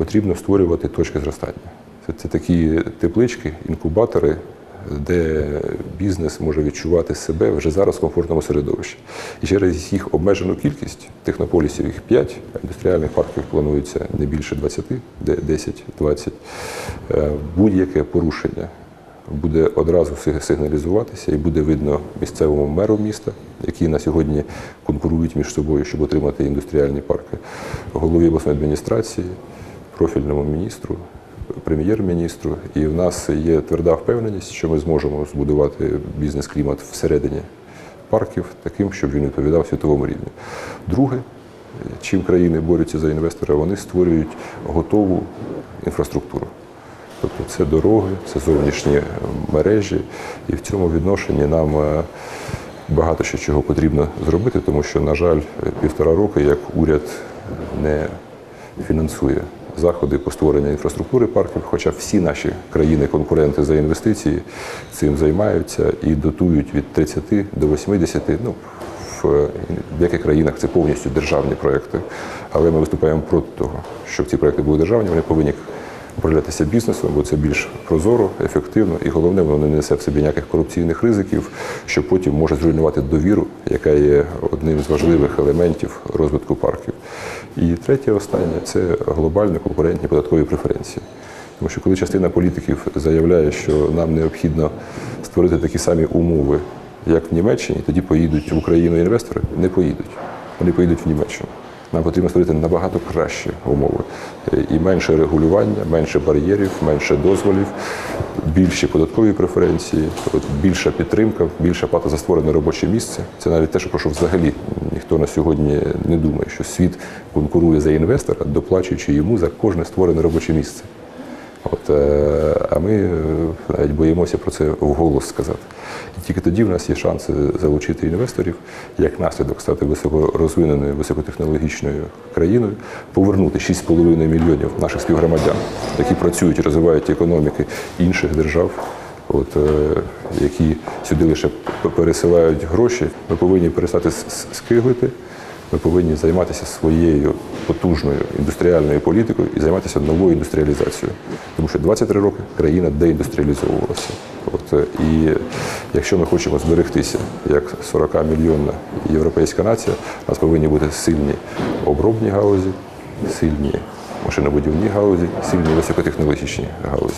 Потрібно створювати точки зростання. Це, це такі теплички, інкубатори, де бізнес може відчувати себе вже зараз в комфортному середовищі. І через їх обмежену кількість технополісів їх 5, індустріальних парків планується не більше 20, де 10-20. Е, Будь-яке порушення буде одразу сигналізуватися і буде видно місцевому меру міста, які на сьогодні конкурують між собою, щоб отримати індустріальні парки, голові обласної адміністрації, профільному міністру, прем'єр-міністру. І в нас є тверда впевненість, що ми зможемо збудувати бізнес-клімат всередині парків таким, щоб він відповідав світовому рівню. Друге, чим країни борються за інвестора, вони створюють готову інфраструктуру. Тобто це дороги, це зовнішні мережі, і в цьому відношенні нам е, багато ще чого потрібно зробити, тому що, на жаль, півтора роки як уряд не фінансує заходи по створенню інфраструктури парків, хоча всі наші країни-конкуренти за інвестиції цим займаються і дотують від 30 до 80, ну, в деяких країнах це повністю державні проекти, але ми виступаємо проти того, щоб ці проекти були державні, вони повинні управлятися бізнесом, бо це більш прозоро, ефективно і головне, воно не несе в собі ніяких корупційних ризиків, що потім може зруйнувати довіру, яка є одним з важливих елементів розвитку парків. І третє, останнє це глобальні конкурентні податкові преференції. Тому що коли частина політиків заявляє, що нам необхідно створити такі самі умови, як в Німеччині, тоді поїдуть в Україну інвестори, не поїдуть. Вони поїдуть в Німеччину. Нам потрібно створити набагато кращі умови Е, і менше регулювання, менше бар'єрів, менше дозволів, більші податкові преференції, більша підтримка, більша плата за створене робоче місце. Це навіть те, що про що взагалі ніхто на сьогодні не думає, що світ конкурує за інвестора, доплачуючи йому за кожне створене робоче місце. От, е, а ми е, навіть боїмося про це вголос сказати. І тільки тоді в нас є шанси залучити інвесторів, як наслідок стати високорозвиненою, високотехнологічною країною, повернути 6,5 мільйонів наших співгромадян, які працюють розвивають економіки інших держав. От, е, які сюди лише пересилають гроші, ми повинні перестати скиглити, ми повинні займатися своєю потужною індустріальною політикою і займатися новою індустріалізацією. Тому що 23 роки країна деіндустріалізовувалася. От, е, і якщо ми хочемо зберегтися як 40 мільйонна європейська нація, у нас повинні бути сильні обробні галузі, сильні машинобудівні галузі, сильні високотехнологічні галузі.